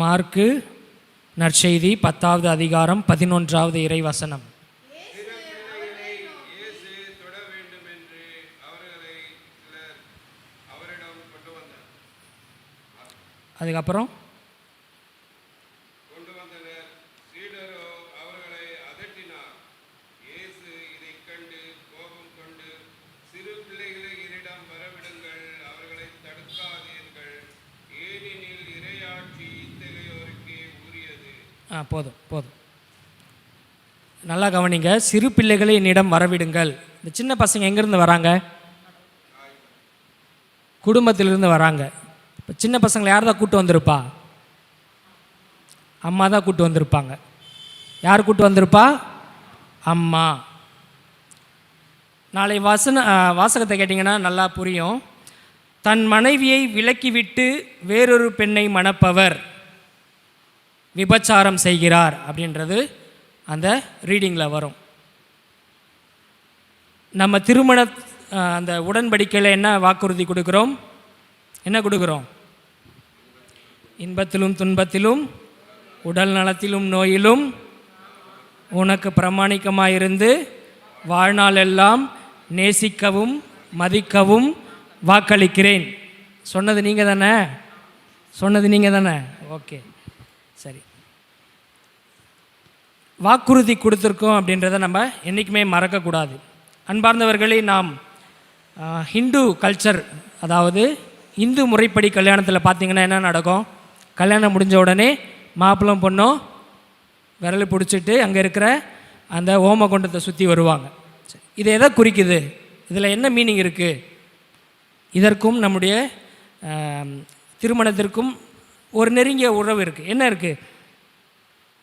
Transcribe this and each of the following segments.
Mark நற்செய்தி பத்தாவது அதிகாரம் பதினொன்றாவது இறைவசனம். அதுக்கப்புறம் ஆ போதும் போதும். நல்லா கவனிங்க சிறு பிள்ளைகளை என்னிடம் வரவிடுங்கள். இந்த சின்ன பசங்க எங்கேருந்து வராங்க? குடும்பத்திலிருந்து வராங்க. இப்போ சின்ன பசங்களை யார் தான் கூட்டு வந்திருப்பா? அம்மா தான் கூட்டு வந்திருப்பாங்க. யார் கூட்டு வந்திருப்பா? அம்மா. நாளை வசன வாசகத்தை கேட்டிங்கன்னா நல்லா புரியும். தன் மனைவியை விலக்கிவிட்டு வேறொரு பெண்ணை மணப்பவர். விபச்சாரம் செய்கிறார் அப்படின்றது அந்த ரீடிங்கில் வரும். நம்ம திருமண அந்த உடன்படிக்கையில் என்ன வாக்குறுதி கொடுக்குறோம்? என்ன கொடுக்குறோம்? இன்பத்திலும் துன்பத்திலும் உடல் நலத்திலும் நோயிலும் உனக்கு பிரமாணிக்கமாக இருந்து வாழ்நாளெல்லாம் நேசிக்கவும் மதிக்கவும் வாக்களிக்கிறேன். சொன்னது நீங்கள் தானே சொன்னது நீங்கள் தானே ஓகே. சரி. வாக்குறுதி கொடுத்துருக்கோம் அப்படின்றத நம்ம என்றைக்குமே மறக்கக்கூடாது. அன்பார்ந்தவர்களே நாம் ஹிந்து கல்ச்சர் அதாவது இந்து முறைப்படி கல்யாணத்தில் பார்த்தீங்கன்னா என்ன நடக்கும்? கல்யாணம் முடிஞ்ச உடனே மாப்பிளம் பொண்ணும் விரல் பிடிச்சிட்டு அங்கே இருக்கிற அந்த ஓமகுண்டத்தை சுற்றி வருவாங்க. சரி, இது எதை குறிக்குது? இதில் என்ன மீனிங் இருக்குது இதற்கும் நம்முடைய திருமணத்திற்கும் ஒரு நெருங்கிய உறவு இருக்குது என்ன இருக்குது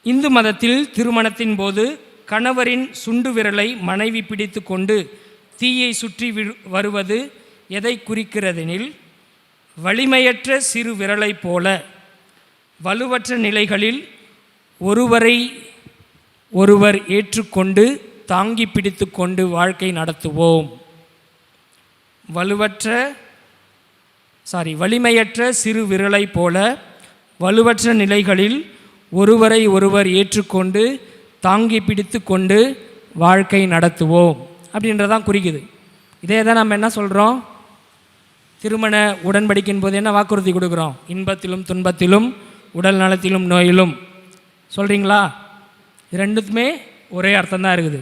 இந்து மதத்தில் திருமணத்தின் போது கணவரின் சுண்டு விரலை மனைவி பிடித்து கொண்டு தீயை சுற்றி வருவது எதை குறிக்கிறதெனில் வலிமையற்ற சிறு விரலைப் போல வலுவற்ற நிலைகளில் ஒருவரை ஒருவர் ஏற்றுக்கொண்டு தாங்கி பிடித்து கொண்டு வாழ்க்கை நடத்துவோம். வலுவற்ற சாரி வலிமையற்ற சிறு விரலை போல வலுவற்ற நிலைகளில் ஒருவரை ஒருவர் ஏற்றுக்கொண்டு தாங்கி பிடித்து கொண்டு வாழ்க்கை நடத்துவோம் அப்படின்றதான் குறிக்குது. இதே தான் நம்ம என்ன சொல்கிறோம் திருமண உடன்படிக்கின் போது என்ன வாக்குறுதி கொடுக்குறோம்? இன்பத்திலும் துன்பத்திலும் உடல் நலத்திலும் நோயிலும். சொல்கிறீங்களா ரெண்டுத்துமே ஒரே அர்த்தம் தான் இருக்குது.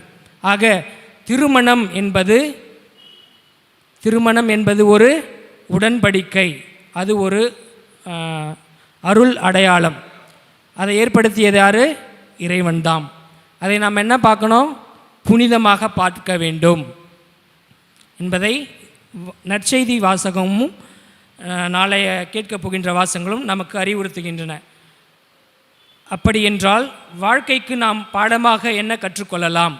ஆக திருமணம் என்பது திருமணம் என்பது ஒரு உடன்படிக்கை. அது ஒரு அருள் அடையாளம். அதை ஏற்படுத்தியது யார்? இறைவன்தாம். அதை நாம் என்ன பார்க்கணும்? புனிதமாக பார்க்க வேண்டும். என்பதை நற்செய்தி வாசகமும் நாளைய கேட்கப் போகின்ற வாசகங்களும் நமக்கு அறிவுறுத்துகின்றன. அப்படி என்றால் வாழ்க்கைக்கு நாம் பாடமாக என்ன கற்றுக்கொள்ளலாம்?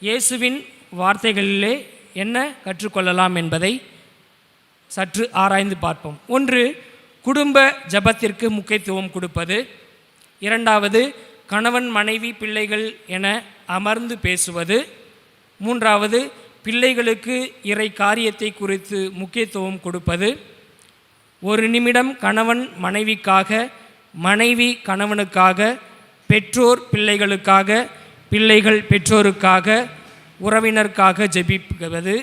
இயேசுவின் வார்த்தைகளிலே என்ன கற்றுக்கொள்ளலாம் என்பதை சற்று ஆராய்ந்து பார்ப்போம். ஒன்று குடும்ப ஜபத்திற்கு முக்கியத்துவம் கொடுப்பது. இரண்டாவது கணவன் மனைவி பிள்ளைகள் என அமர்ந்து பேசுவது. மூன்றாவது பிள்ளைகளுக்கு இறை காரியத்தை குறித்து முக்கியத்துவம் கொடுப்பது. ஒரு நிமிடம் கணவன் மனைவிக்காக மனைவி கணவனுக்காக பெற்றோர் பிள்ளைகளுக்காக பிள்ளைகள் பெற்றோருக்காக உறவினருக்காக ஜெபிப்பது.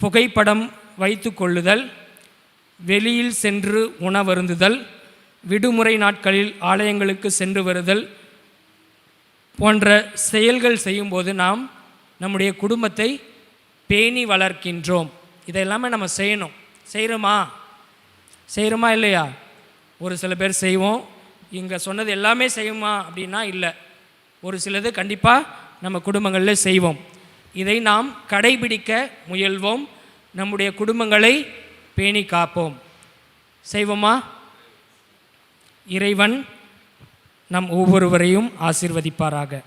புகைப்படம் வைத்து கொள்ளுதல். வெளியில் சென்று உணவருந்துதல் விடுமுறை நாட்களில் ஆலயங்களுக்கு சென்று வருதல் போன்ற செயல்கள் செய்யும்போது நாம் நம்முடைய குடும்பத்தை பேணி வளர்க்கின்றோம். இதெல்லாமே நம்ம செய்யணும். செய்கிறோமா செய்கிறோமா இல்லையா? ஒரு சில பேர் செய்வோம். இங்கே சொன்னது எல்லாமே செய்யுமா அப்படின்னா இல்லை. ஒரு சிலது கண்டிப்பாக நம்ம குடும்பங்களில் செய்வோம். இதை நாம் கடைபிடிக்க முயல்வோம். நம்முடைய குடும்பங்களை பேணி காப்போம். செய்வோமா? இறைவன் நம் ஒவ்வொருவரையும் ஆசீர்வதிப்பாராக.